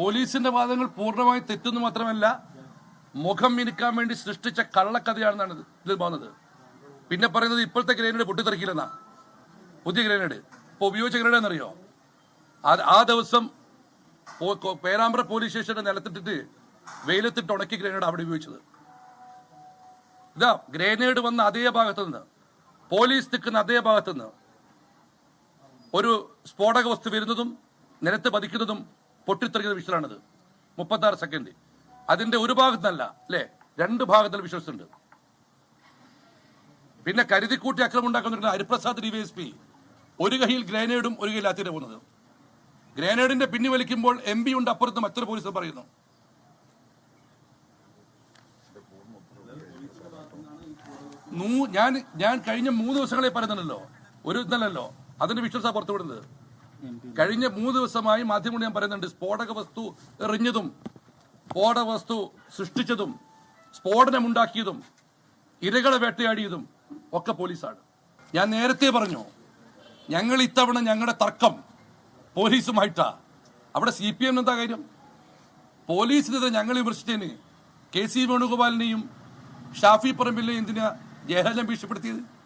പോലീസിന്റെ വാദങ്ങൾ പൂർണമായി തെറ്റെന്ന് മാത്രമല്ല മുഖം മിനുക്കാൻ വേണ്ടി സൃഷ്ടിച്ച കള്ളക്കഥയാണെന്നാണ് ഇത് ഇതിൽ പോകുന്നത് പിന്നെ പറയുന്നത് ഇപ്പോഴത്തെ ഗ്രനേഡ് പൊട്ടിത്തെറിക്കില്ലെന്നാ. പുതിയ ഗ്രനേഡ്. ഇപ്പൊ ഉപയോഗിച്ച ഗ്രനേഡ് എന്നറിയോ? ആ- ദിവസം പേരാമ്പ്ര പോലീസ് സ്റ്റേഷന്റെ നിലത്തിട്ടിട്ട് വെയിലത്തിട്ട് ഉണക്കി ഗ്രനേഡ് അവിടെ ഉപയോഗിച്ചത്. ഇതാ ഗ്രനേഡ് വന്ന അതേ ഭാഗത്തു നിന്ന് പോലീസ് നിൽക്കുന്ന അതേ ഭാഗത്തു നിന്ന് ഒരു സ്ഫോടക വസ്തു വരുന്നതും നിലത്ത് പതിക്കുന്നതും പൊട്ടിത്തെറിക്കുന്ന വിഷയമാണിത് മുപ്പത്തി ആറ് സെക്കൻഡ് അതിന്റെ ഒരു ഭാഗത്തുനിന്നല്ല അല്ലേ? രണ്ട് ഭാഗത്തിൽ വിശ്വസിച്ചുണ്ട് പിന്നെ കരുതിക്കൂട്ടി അക്രമം ഉണ്ടാക്കുന്ന Hariprasad D Y S P ഒരു കൈയിൽ ഗ്രനേഡും ഒരു കൈയിൽ അത്തിന്റെ പോകുന്നത്. ഗ്രനേഡിന്റെ പിന്നി വലിക്കുമ്പോൾ എം പി ഉണ്ട് അപ്പുറത്ത് മറ്റൊരു പോലീസ് പറയുന്നു. ഞാൻ ഞാൻ കഴിഞ്ഞ മൂന്ന് ദിവസങ്ങളെ പറയുന്നുണ്ടല്ലോ. ഒരു ഇന്നലല്ലോ അതിന്റെ വിശ്വസ പുറത്തുവിടുന്നത്. കഴിഞ്ഞ മൂന്ന് ദിവസമായി മാധ്യമങ്ങൾ ഞാൻ പറയുന്നുണ്ട് സ്ഫോടക വസ്തു എറിഞ്ഞതും സ്ഫോടക വസ്തു സൃഷ്ടിച്ചതും സ്ഫോടനമുണ്ടാക്കിയതും ഇരകളെ വേട്ടയാടിയതും ഒക്കെ പോലീസാണ്. ഞാൻ നേരത്തെ പറഞ്ഞു ഞങ്ങൾ ഇത്തവണ ഞങ്ങളുടെ തർക്കം പോലീസുമായിട്ടാ. അവിടെ സി പി എം എന്താ കാര്യം? പോലീസിനെതിരെ ഞങ്ങൾ വിമർശിച്ചതിന് കെ സി വേണുഗോപാലിനെയും ഷാഫി പറമ്പിലിനെയും എന്തിനാ ജയരാജൻ ഭീഷണിപ്പെടുത്തിയത്?